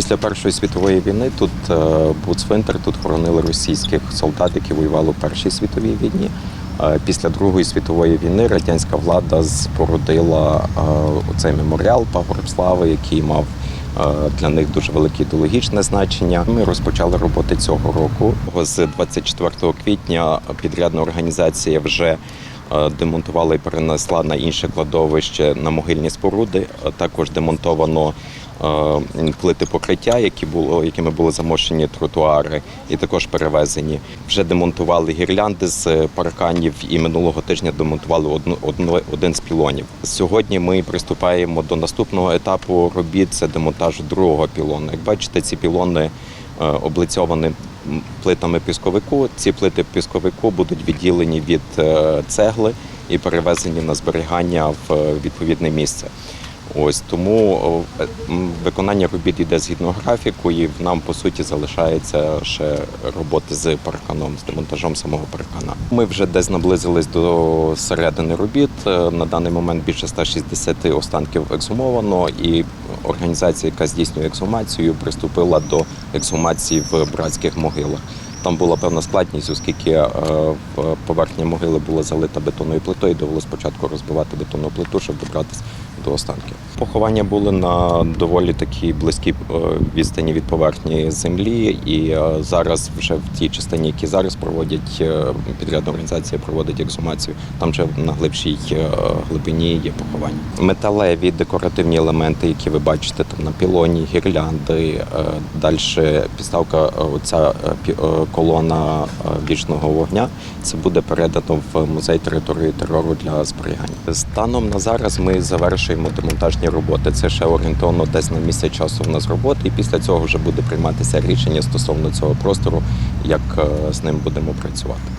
Після Першої світової війни тут е, був цвинтар, тут хоронили російських солдат, які воювали в Першій світовій війні. Е, Після Другої світової війни радянська влада спорудила е, цей меморіал Пагорб Слави, який мав для них дуже велике ідеологічне значення. Ми розпочали роботи цього року. З 24 квітня підрядна організація вже демонтувала і перенесла на інше кладовище на могильні споруди. Також демонтовано плити покриття, які було, якими були замощені тротуари, і також перевезені. Вже демонтували гірлянди з парканів і минулого тижня демонтували одну, одну, один з пілонів. Сьогодні ми приступаємо до наступного етапу робіт. Це демонтаж другого пілону. Як бачите, ці пілони е, облицьовані плитами пісковику. Ці плити пісковику будуть відділені від е, цегли і перевезені на зберігання в е, відповідне місце. Ось тому е, виконання робіт йде згідно графіку, і нам по суті залишається ще роботи з парканом, з демонтажом самого паркана. Ми вже десь наблизились до середини робіт. Е, На даний момент більше 160 останків ексгумовано, і організація, яка здійснює ексгумацію, приступила до ексгумації в братських могилах. Там була певна складність, оскільки е, в- поверхня могили була залита бетонною плитою, довелося спочатку розбивати бетонну плиту, щоб добратися до останків. Поховання були на доволі такій близькій е, відстані від поверхні землі, і е, зараз вже в тій частині, які зараз проводять е, підрядна організація, проводить ексгумацію. Там вже на глибшій глибині є поховання. Металеві декоративні елементи, які ви бачите там на пілоні, гірлянди, далі підставка, оця колона вічного вогня. Це буде передано в музей території терору для зберігання. Станом на зараз ми завершуємо демонтажні роботи. Це ще орієнтовно десь на місяць часу в нас роботи, і після цього вже буде прийматися рішення стосовно цього простору, як е, з ним будемо працювати.